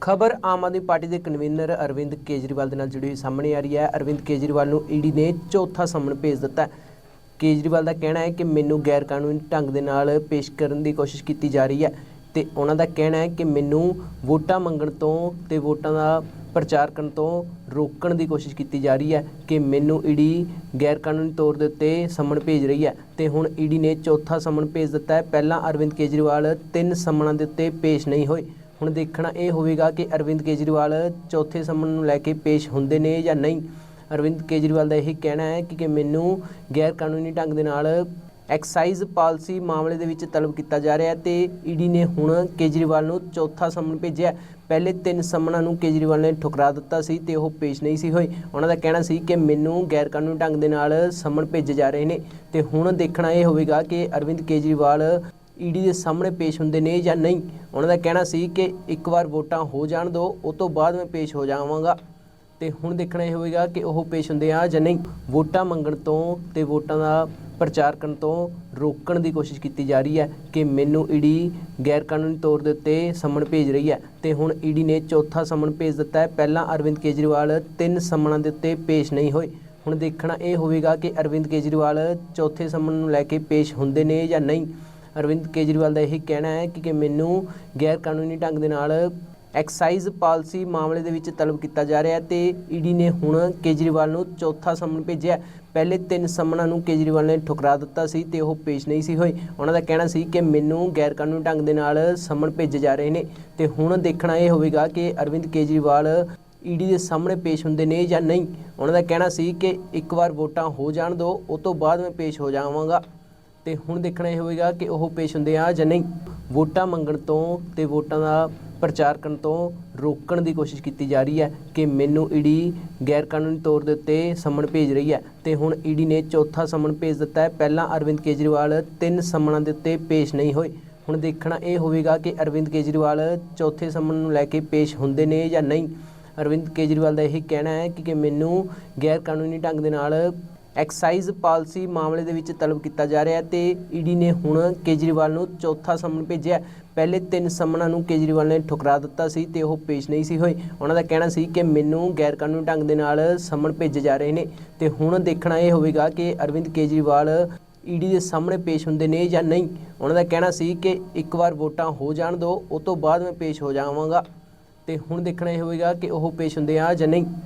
ਖਬਰ ਆਮ ਆਦਮੀ ਪਾਰਟੀ ਦੇ ਕਨਵੀਨਰ ਅਰਵਿੰਦ ਕੇਜਰੀਵਾਲ ਦੇ ਨਾਲ ਜੁੜੀ ਹੋਈ ਸਾਹਮਣੇ ਆ ਰਹੀ ਹੈ। ਅਰਵਿੰਦ ਕੇਜਰੀਵਾਲ ਨੂੰ ਈਡੀ ਨੇ ਚੌਥਾ ਸਮਨ ਭੇਜ ਦਿੱਤਾ ਕੇਜਰੀਵਾਲ ਦਾ ਕਹਿਣਾ ਹੈ ਕਿ ਮੈਨੂੰ ਗੈਰ ਕਾਨੂੰਨੀ ਢੰਗ ਦੇ ਨਾਲ ਪੇਸ਼ ਕਰਨ ਦੀ ਕੋਸ਼ਿਸ਼ ਕੀਤੀ ਜਾ ਰਹੀ ਹੈ ਤੇ ਉਹਨਾਂ ਦਾ ਕਹਿਣਾ ਹੈ ਕਿ ਮੈਨੂੰ ਵੋਟਾਂ ਮੰਗਣ ਤੋਂ ਤੇ ਵੋਟਾਂ ਦਾ ਪ੍ਰਚਾਰ ਕਰਨ ਤੋਂ ਰੋਕਣ ਦੀ ਕੋਸ਼ਿਸ਼ ਕੀਤੀ ਜਾ ਰਹੀ ਹੈ ਕਿ ਮੈਨੂੰ ਈਡੀ ਗੈਰ ਕਾਨੂੰਨੀ ਤੌਰ ਦੇ ਉੱਤੇ ਸਮਨ ਭੇਜ ਰਹੀ ਹੈ ਤੇ ਹੁਣ ਈਡੀ ਨੇ ਚੌਥਾ ਸਮਨ ਭੇਜ ਦਿੱਤਾ ਹੈ। ਪਹਿਲਾਂ ਅਰਵਿੰਦ ਕੇਜਰੀਵਾਲ ਤਿੰਨ ਸਮਨਾਂ ਦੇ ਉੱਤੇ ਪੇਸ਼ ਨਹੀਂ ਹੋਏ। ਹੁਣ ਦੇਖਣਾ ਇਹ ਹੋਵੇਗਾ ਕਿ ਅਰਵਿੰਦ ਕੇਜਰੀਵਾਲ ਚੌਥੇ ਸਮਨ ਨੂੰ ਲੈ ਕੇ ਪੇਸ਼ ਹੁੰਦੇ ਨੇ ਜਾਂ ਨਹੀਂ। ਅਰਵਿੰਦ ਕੇਜਰੀਵਾਲ ਦਾ ਇਹ ਕਹਿਣਾ ਹੈ ਕਿ ਕਿ ਮੈਨੂੰ ਗੈਰ ਕਾਨੂੰਨੀ ਢੰਗ ਦੇ ਨਾਲ ਐਕਸਾਈਜ਼ ਪਾਲਿਸੀ ਮਾਮਲੇ ਦੇ ਵਿੱਚ ਤਲਬ ਕੀਤਾ ਜਾ ਰਿਹਾ ਹੈ ਤੇ ਈਡੀ ਨੇ ਹੁਣ ਕੇਜਰੀਵਾਲ ਨੂੰ ਚੌਥਾ ਸਮਨ ਭੇਜਿਆ ਪਹਿਲੇ ਤਿੰਨ ਸਮਨਾਂ ਨੂੰ ਕੇਜਰੀਵਾਲ ਨੇ ਠੁਕਰਾ ਦਿੱਤਾ ਸੀ ਤੇ ਉਹ ਪੇਸ਼ ਨਹੀਂ ਸੀ ਹੋਏ। ਉਹਨਾਂ ਦਾ ਕਹਿਣਾ ਸੀ ਕਿ ਮੈਨੂੰ ਗੈਰ ਕਾਨੂੰਨੀ ਢੰਗ ਦੇ ਨਾਲ ਸਮਨ ਭੇਜੇ ਜਾ ਰਹੇ ਨੇ। ਤੇ ਹੁਣ ਦੇਖਣਾ ਇਹ ਹੋਵੇਗਾ ਕਿ ਅਰਵਿੰਦ ਕੇਜਰੀਵਾਲ ਈਡੀ ਦੇ ਸਾਹਮਣੇ ਪੇਸ਼ ਹੁੰਦੇ ਨੇ ਜਾਂ ਨਹੀਂ, ਉਹਨਾਂ ਦਾ ਕਹਿਣਾ ਸੀ ਕਿ ਇੱਕ ਵਾਰ ਵੋਟਾਂ ਹੋ ਜਾਣ ਦਿਓ ਉਸ ਤੋਂ ਬਾਅਦ ਮੈਂ ਪੇਸ਼ ਹੋ ਜਾਵਾਂਗਾ। ਤੇ ਹੁਣ ਦੇਖਣਾ ਇਹ ਹੋਵੇਗਾ ਕਿ ਉਹ ਪੇਸ਼ ਹੁੰਦੇ ਆ ਜਾਂ ਨਹੀਂ। ਵੋਟਾਂ ਮੰਗਣ ਤੋਂ ਤੇ ਵੋਟਾਂ ਦਾ ਪ੍ਰਚਾਰ ਕਰਨ ਤੋਂ ਰੋਕਣ ਦੀ ਕੋਸ਼ਿਸ਼ ਕੀਤੀ ਜਾ ਰਹੀ ਹੈ ਕਿ ਮੈਨੂੰ ਈਡੀ ਗੈਰ ਕਾਨੂੰਨੀ ਤੌਰ ਦੇ ਉੱਤੇ ਸਮਨ ਭੇਜ ਰਹੀ ਹੈ। ਤੇ ਹੁਣ ਈਡੀ ਨੇ ਚੌਥਾ ਸਮਨ ਭੇਜ ਦਿੱਤਾ ਹੈ। ਪਹਿਲਾਂ ਅਰਵਿੰਦ ਕੇਜਰੀਵਾਲ ਤਿੰਨ ਸਮਨਾਂ ਦੇ ਉੱਤੇ ਪੇਸ਼ ਨਹੀਂ ਹੋਏ। ਹੁਣ ਦੇਖਣਾ ਇਹ ਹੋਵੇਗਾ ਕਿ ਅਰਵਿੰਦ ਕੇਜਰੀਵਾਲ ਚੌਥੇ ਸਮਨ ਨੂੰ ਲੈ ਕੇ ਪੇਸ਼ ਹੁੰਦੇ ਨੇ ਜਾਂ ਨਹੀਂ। ਅਰਵਿੰਦ ਕੇਜਰੀਵਾਲ ਦਾ ਇਹ ਕਹਿਣਾ ਹੈ ਕਿ ਕਿ ਮੈਨੂੰ ਗੈਰ ਕਾਨੂੰਨੀ ਢੰਗ ਦੇ ਨਾਲ ਐਕਸਾਈਜ਼ ਪਾਲਿਸੀ ਮਾਮਲੇ ਦੇ ਵਿੱਚ ਤਲਬ ਕੀਤਾ ਜਾ ਰਿਹਾ ਹੈ ਤੇ ਈਡੀ ਨੇ ਹੁਣ ਕੇਜਰੀਵਾਲ ਨੂੰ ਚੌਥਾ ਸਮਨ ਭੇਜਿਆ ਪਹਿਲੇ ਤਿੰਨ ਸਮਨਾਂ ਨੂੰ ਕੇਜਰੀਵਾਲ ਨੇ ਠੁਕਰਾ ਦਿੱਤਾ ਸੀ ਤੇ ਉਹ ਪੇਸ਼ ਨਹੀਂ ਸੀ ਹੋਏ। ਉਹਨਾਂ ਦਾ ਕਹਿਣਾ ਸੀ ਕਿ ਮੈਨੂੰ ਗੈਰ ਕਾਨੂੰਨੀ ਢੰਗ ਦੇ ਨਾਲ ਸਮਨ ਭੇਜੇ ਜਾ ਰਹੇ ਨੇ ਤੇ ਹੁਣ ਦੇਖਣਾ ਇਹ ਹੋਵੇਗਾ ਕਿ ਅਰਵਿੰਦ ਕੇਜਰੀਵਾਲ ਈਡੀ ਦੇ ਸਾਹਮਣੇ ਪੇਸ਼ ਹੁੰਦੇ ਨੇ ਜਾਂ ਨਹੀਂ। ਉਹਨਾਂ ਦਾ ਕਹਿਣਾ ਸੀ ਕਿ ਇੱਕ ਵਾਰ ਵੋਟਾਂ ਹੋ ਜਾਣ ਦਿਓ ਉਸ ਤੋਂ ਬਾਅਦ ਮੈਂ ਪੇਸ਼ ਹੋ ਜਾਵਾਂਗਾ। ਤੇ ਹੁਣ ਦੇਖਣਾ ਇਹ ਹੋਵੇਗਾ ਕਿ ਉਹ ਪੇਸ਼ ਹੁੰਦੇ ਆ ਜਾਂ ਨਹੀਂ। ਵੋਟਾਂ ਮੰਗਣ ਤੋਂ ਤੇ ਵੋਟਾਂ ਦਾ ਪ੍ਰਚਾਰ ਕਰਨ ਤੋਂ ਰੋਕਣ ਦੀ ਕੋਸ਼ਿਸ਼ ਕੀਤੀ ਜਾ ਰਹੀ ਹੈ ਕਿ ਮੈਨੂੰ ਈਡੀ ਗੈਰ ਕਾਨੂੰਨੀ ਤੌਰ ਦੇ ਉੱਤੇ ਸਮਨ ਭੇਜ ਰਹੀ ਹੈ ਤੇ ਹੁਣ ਈਡੀ ਨੇ ਚੌਥਾ ਸਮਨ ਭੇਜ ਦਿੱਤਾ ਹੈ। ਪਹਿਲਾਂ ਅਰਵਿੰਦ ਕੇਜਰੀਵਾਲ ਤਿੰਨ ਸਮਨਾਂ ਦੇ ਉੱਤੇ ਪੇਸ਼ ਨਹੀਂ ਹੋਏ। ਹੁਣ ਦੇਖਣਾ ਇਹ ਹੋਵੇਗਾ ਕਿ ਅਰਵਿੰਦ ਕੇਜਰੀਵਾਲ ਚੌਥੇ ਸਮਨ ਨੂੰ ਲੈ ਕੇ ਪੇਸ਼ ਹੁੰਦੇ ਨੇ ਜਾਂ ਨਹੀਂ। ਅਰਵਿੰਦ ਕੇਜਰੀਵਾਲ ਦਾ ਇਹ ਕਹਿਣਾ ਹੈ ਕਿ ਕਿ ਮੈਨੂੰ ਗੈਰ ਕਾਨੂੰਨੀ ਢੰਗ ਦੇ ਨਾਲ ਐਕਸਾਈਜ਼ ਪਾਲਿਸੀ ਮਾਮਲੇ ਦੇ ਵਿੱਚ ਤਲਬ ਕੀਤਾ ਜਾ ਰਿਹਾ ਹੈ ਤੇ ਈਡੀ ਨੇ ਹੁਣ ਕੇਜਰੀਵਾਲ ਨੂੰ ਚੌਥਾ ਸਮਨ ਭੇਜਿਆ ਪਹਿਲੇ ਤਿੰਨ ਸਮਨਾਂ ਨੂੰ ਕੇਜਰੀਵਾਲ ਨੇ ਠੁਕਰਾ ਦਿੱਤਾ ਸੀ ਤੇ ਉਹ ਪੇਸ਼ ਨਹੀਂ ਸੀ ਹੋਏ। ਉਹਨਾਂ ਦਾ ਕਹਿਣਾ ਸੀ ਕਿ ਮੈਨੂੰ ਗੈਰ ਕਾਨੂੰਨੀ ਢੰਗ ਦੇ ਨਾਲ ਸਮਨ ਭੇਜੇ ਜਾ ਰਹੇ ਨੇ ਤੇ ਹੁਣ ਦੇਖਣਾ ਇਹ ਹੋਵੇਗਾ ਕਿ ਅਰਵਿੰਦ ਕੇਜਰੀਵਾਲ ਈਡੀ ਦੇ ਸਾਹਮਣੇ ਪੇਸ਼ ਹੁੰਦੇ ਨੇ ਜਾਂ ਨਹੀਂ। ਉਹਨਾਂ ਦਾ ਕਹਿਣਾ ਸੀ ਕਿ ਇੱਕ ਵਾਰ ਵੋਟਾਂ ਹੋ ਜਾਣ ਦਿਓ ਉਸ ਤੋਂ ਬਾਅਦ ਮੈਂ ਪੇਸ਼ ਹੋ ਜਾਵਾਂਗਾ। ਤੇ ਹੁਣ ਦੇਖਣਾ ਇਹ ਹੋਵੇਗਾ ਕਿ ਉਹ ਪੇਸ਼ ਹੁੰਦੇ ਆ ਜਾਂ ਨਹੀਂ।